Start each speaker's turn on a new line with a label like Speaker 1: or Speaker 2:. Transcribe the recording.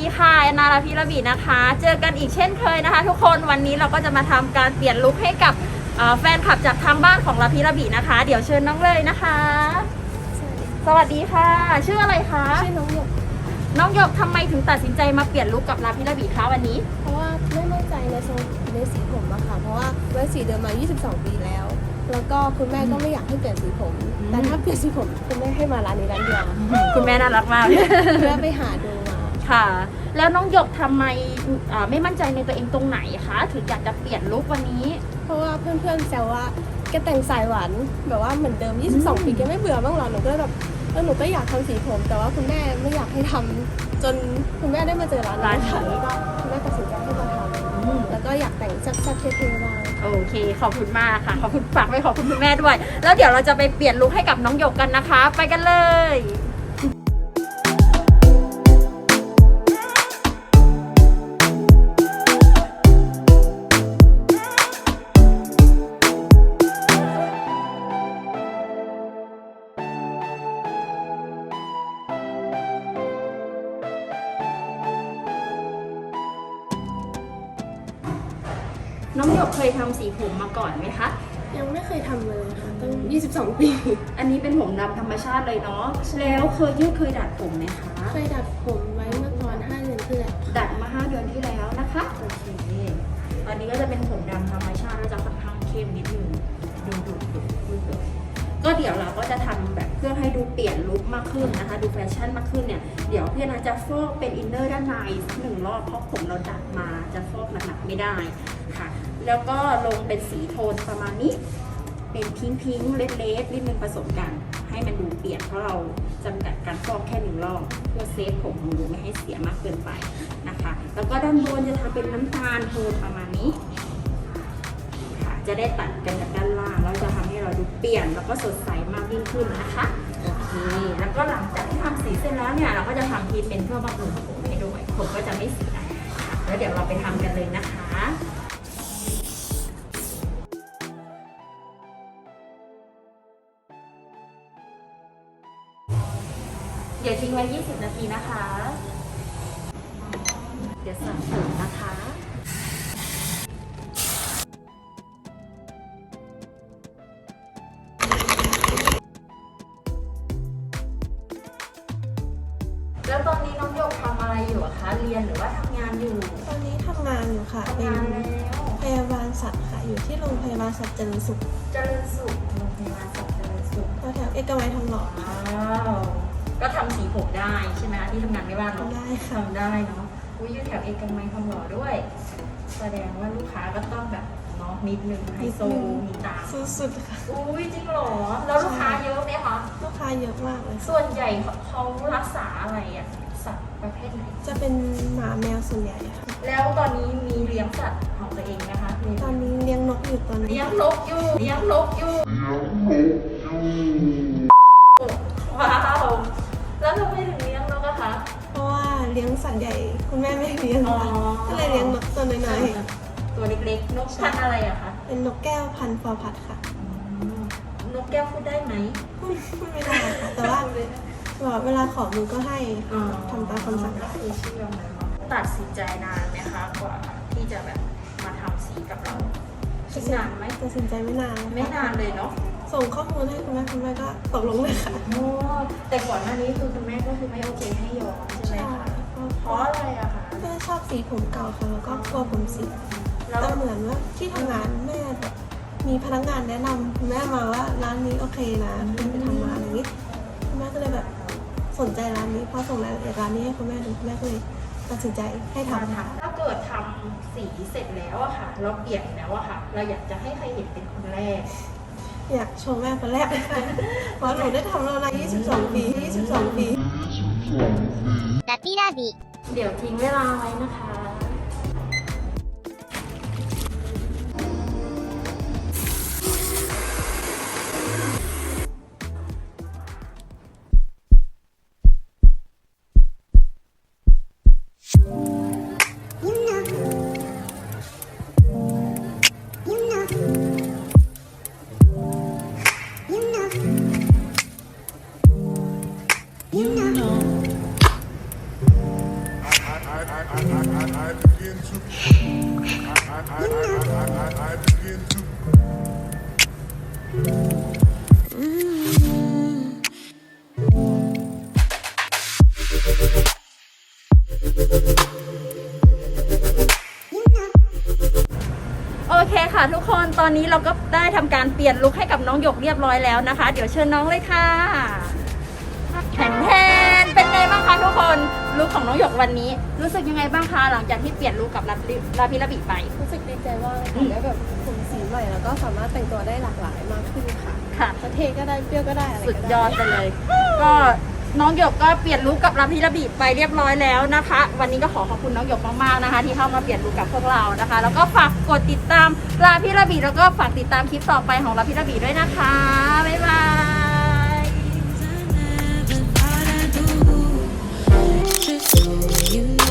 Speaker 1: ดีค่ะแอนนาลาพิระบีนะคะ เจอกันอีกเช่นเคยนะคะ ทุกคนวันนี้เราก็จะมาทำการเปลี่ยนลุคให้กับเอ่อแฟนคลับจากทางบ้านของลาพิระบีนะคะ เดี๋ยวเชิญน้องเลยนะคะ สวัสดีค่ะ ชื่ออะไรคะ
Speaker 2: ชื่อน้องหยก
Speaker 1: น้องหยกทำไมถึงตัดสินใจมาเปลี่ยนลุคกับลาพิระบีคะวันนี้
Speaker 2: เพราะว่าไม่มั่นใจในทรงในสีผมอะค่ะเพราะว่าไว้สีเดิมมา 22 ปีแล้ว แล้วก็คุณแม่ก็ไม่อยากให้เปลี่ยนสีผม
Speaker 1: อืม
Speaker 2: แต่ถ้าเปลี่ยนสีผมคุณแม่ให้มาร้านนี้ร้านเดียว
Speaker 1: คุณแม่น่ารักมาก
Speaker 2: เพื่อไปหาดูมา
Speaker 1: ค่ะ แล้วน้องหยกทำไมอ่าไม่มั่นใจในตัวเองตรงไหนคะถึงอยากจะเปลี่ยนลุควันนี้
Speaker 2: เพราะว่าเพื่อนๆแซวว่าแกแต่งสายหวานแบบว่าเหมือนเดิม 22 ปีแกไม่เบื่อบ้างเหรอหนูก็เลยแบบเออหนูก็อยากทำสีผม แต่ว่าคุณแม่ไม่อยากให้ทำจนคุณแม่ได้มาเจอร้าน
Speaker 1: ร้าน
Speaker 2: นี้
Speaker 1: นี้
Speaker 2: ค่ะ แล้วก็คุณแม่ตัดสินใจให้มาทำแล้วก็อยากแต่งแซ่บๆเท่ๆบ้าง
Speaker 1: โอเค ขอบคุณมากค่ะ ขอบคุณฝากไว้ขอบคุณคุณแม่ด้วย แล้วเดี๋ยวเราจะไปเปลี่ยนลุคให้กับน้องหยกกันนะคะ ไปกันเลย น้องหยกเคยทำสีผมมาก่อนไหมคะ
Speaker 2: ยังไม่เคยทำเลยค่ะตั้ง22 ปี
Speaker 1: อันนี้เป็นผมดำธรรมชาติเลยเนาะ แล้วเคยยืดเคยดัดผมไหมคะ
Speaker 2: เคยดัดผมไว้เมื่อตอน5เดือนที่แล้ว
Speaker 1: ดัดมา5เดือนที่แล้วนะคะ โอเค ตอนนี้ก็จะเป็นผมดำธรรมชาติแล้วจะค่อนข้างเข้มนิดนึงดูดุดุดุดุก็เดี๋ยวเราก็จะทำแบบเพื่อให้ ดูเปลี่ยนลุคมากขึ้นนะคะ ดูแฟชั่นมากขึ้นเนี่ย เดี๋ยวพี่นาจะฟอกเป็นอินเนอร์ด้านในสักหนึ่งรอบเพราะผมเราดัดมาจะฟอกหนักๆไม่ได้ค่ะ แล้วก็ลงเป็นสีโทนประมาณนี้เป็นพิงพิงเลดเลดนิดนึงผสมกันให้มันดูเปลี่ยนเพราะเราจำกัดการฟอกแค่หนึ่งรอบเพื่อเซฟผมของดูไม่ให้เสียมากเกินไปนะคะ แล้วก็ด้านบนจะทำเป็นน้ำตาลโทนประมาณนี้ค่ะจะได้ตัดกันกับด้านล่างแล้วจะทำให้เราดูเปลี่ยนแล้วก็สดใสมากยิ่งขึ้นนะคะ โอเคแล้วก็หลังจากที่ทำสีเสร็จแล้วเนี่ยเราก็จะทำทีเป็นเพื่อบำรุงผมให้ด้วยผมก็จะไม่เสียค่ะแล้วเดี๋ยวเราไปทำกันเลยนะคะเดี๋ยวทิ้งไว้ 20 นาทีนะคะ เดี๋ยวสั่งเสริมนะคะ แล้วตอนนี้น้องโยกทำอะไรอยู่อะคะ เรียนหรือว่าทำงานอยู่
Speaker 2: ตอนนี้ทำงานอยู่ค่ะ
Speaker 1: ทำ
Speaker 2: เป็น
Speaker 1: งานแล้ว
Speaker 2: พยาบาลสัตว์ค่ะ อยู่ที่โรงพยาบาลสัตว์เจริญสุข
Speaker 1: เจริญสุขโรงพยาบาลสัตว์เจริญสุข
Speaker 2: แถวๆเอกมัยทองหล่อ
Speaker 1: ว้าวก็ทำสีผมได้ใช่ไหมคะที่ทำงานไม่ว่างหรอก
Speaker 2: ทำได้ค่ะ
Speaker 1: ทำได้เนาะอุ้ยอยู่แถวเอกมัยทองหล่อด้วย แสดงว่าลูกค้าก็ต้องแบบ เนาะนิดนึงไฮโซมีตาม
Speaker 2: สุดๆค่ะ
Speaker 1: อุ้ยจริงเหรอ แล้วลูกค้าเยอะไหมคะ
Speaker 2: ลูกค้าเยอะมากเลยค่ะ
Speaker 1: ส่วนใหญ่เขาเขารักษาอะไรอะสัตว์ประเภทไหน
Speaker 2: จะเป็นหมาแมวส่วนใหญ่ค่ะ
Speaker 1: แล้วตอนนี้มีเลี้ยงสัตว์ของตัวเองไหมคะมี
Speaker 2: ตอนนี้เลี้ยงนกอยู่ตอนนี้
Speaker 1: เลี้ยงนกอยู่ เลี้ยงนกอยู่ว้าวแล้วทำไมถึงเลี้ยงนกอะคะ
Speaker 2: เพราะว่าเลี้ยงสัตว์ใหญ่คุณแม่ไม่ให้เลี้ยง
Speaker 1: อ๋อ
Speaker 2: ค่ะก็เลยเลี้ยงนกตัวน้อย
Speaker 1: ตัวเล็กๆ นกพันธุ์อะไรอะคะ
Speaker 2: ๆเป็นนกแก้วพันธุ์ฟอร์พัดค่ะ
Speaker 1: นกแก้วพูดได้ไหม
Speaker 2: พูดพูดไม่ได้ค่ะแต่ว่าแบบเวลาขอมือก็ให้ทำตามคำสั่ง
Speaker 1: ก็คือเชื่อมันเนาะตัดสินใจนานไหมคะกว่าที่จะแบบมาทำสีกับเราคิดนานไหม
Speaker 2: ตัดสินใจไม่นาน
Speaker 1: ไม่นานเลยเนาะ
Speaker 2: ส่งข้อมูลให้คุณแม่คุณแม่ก็ตกลงเลยค่ะ
Speaker 1: โอ้แต่ก่อนหน้านี้คือคุณแม่ก็คือไม่โอเคให้ย้อมใช่ไหมคะเพราะอะไรอะคะ
Speaker 2: แม่ชอบสีผมเก่าค่ะแล้วก็กลัวผมเสีย
Speaker 1: แล้ว
Speaker 2: แต่เหมือนว่าที่ทำงานแม่แบบมีพนักงานแนะนำคุณแม่มาว่าร้านนี้โอเคนะคุณไปทำมาอะไรอย่างนี้คุณแม่ก็เลยแบบสนใจร้านนี้เพราะส่งรายละเอียดร้านนี้ให้คุณแม่ดูคุณแม่ก็เลยตัดสินใจให้
Speaker 1: ทำ
Speaker 2: ทำ
Speaker 1: ค่ะถ้าเกิดทำสีเสร็จแล้วอะค่ะ เราเปลี่ยนแล้วอะค่ะ เราอยากจะให้ใครเห็นเป็นคนแรก
Speaker 2: อยากโชว์แม่คนแรกเลยค่ะเพราะหนูได้ทำแล้วนะ22 ปี 22 ปี
Speaker 3: ラピラビ
Speaker 1: เดี๋ยวทิ้งเวลาไว้นะคะ
Speaker 4: โอเค
Speaker 1: ค่ะทุกคนตอนนี้เราก็ได้ทำการเปลี่ยนลุคให้กับน้องหยกเรียบร้อยแล้วนะคะ เดี๋ยวเชิญน้องเลยค่ะแข็งแรง คะทุกคนลุคของน้องหยกวันนี้ รู้สึกยังไงบ้างคะหลังจากที่เปลี่ยนลุคกับลาพิลาพิลาบิไป
Speaker 2: รู้สึกดีใจว่า
Speaker 1: อืม
Speaker 2: ได้แบบผมสีใหม่แล้วก็สามารถแต่งตัวได้หลากหลายมากขึ้นค่ะ
Speaker 1: ค่ะ
Speaker 2: จะเทก็ได้เปรี้ยวก็ได้อะไร
Speaker 1: สุด
Speaker 2: ก็
Speaker 1: ย
Speaker 2: ได้
Speaker 1: อดไปเลย ก็น้องหยกก็เปลี่ยนลุคกับลาพิลาบิไปเรียบร้อยแล้วนะคะ วันนี้ก็ขอขอบคุณน้องหยกมากๆนะคะ ที่เข้ามาเปลี่ยนลุคกับพวกเรานะคะ แล้วก็ฝากกดติดตามลาพิลาบิแล้วก็ฝากติดตามคลิปต่อไปของลาพิลาบิด้วยนะคะบ๊ายบาย
Speaker 4: You know?